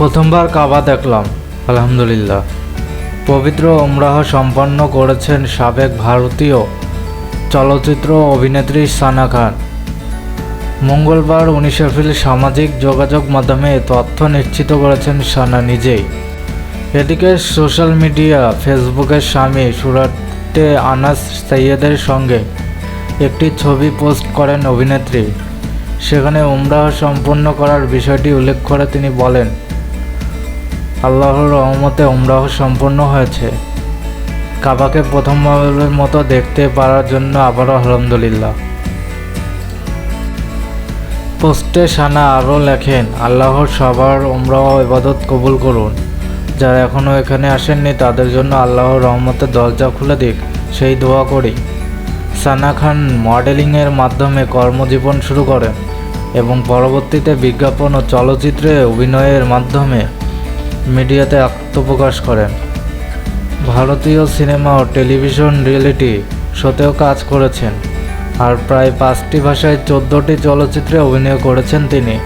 প্রথমবার কাবা দেখলাম, আলহামদুলিল্লাহ। পবিত্র ওমরাহ সম্পন্ন করেছেন সাবেক ভারতীয় চলচ্চিত্র অভিনেত্রী সানা খান। মঙ্গলবার উনিশ এপ্রিল সামাজিক যোগাযোগ মাধ্যমে তথ্য নিশ্চিত করেছেন সানা নিজেই। এদিকে সোশ্যাল মিডিয়া ফেসবুকের স্বামী সুরাটে আনাস সৈয়দের সঙ্গে একটি ছবি পোস্ট করেন অভিনেত্রী। সেখানে উমরাহ সম্পন্ন করার বিষয়টি উল্লেখ করে তিনি বলেন আল্লাহর রহমতে উমরাহ সম্পন্ন হয়েছে। কাবাকে প্রথমবারের মতো দেখতে পারার জন্য আবারও আলহামদুলিল্লাহ। পোস্টে সানা আরও লেখেন, আল্লাহর সবার উমরাহ ইবাদত কবুল করুন। যারা এখনও এখানে আসেননি, তাদের জন্য আল্লাহর রহমতের দরজা খুলে দিক, সেই দোয়া করি। সানা খান মডেলিংয়ের মাধ্যমে কর্মজীবন শুরু করেন এবং পরবর্তীতে বিজ্ঞাপন ও চলচ্চিত্রে অভিনয়ের মাধ্যমে মিডিয়াতে আত্মপ্রকাশ করেন। ভারতীয় সিনেমা ও টেলিভিশন রিয়েলিটি শোতেও কাজ করেছেন, আর প্রায় পাঁচটি ভাষায় চোদ্দোটি চলচ্চিত্রে অভিনয় করেছেন তিনি।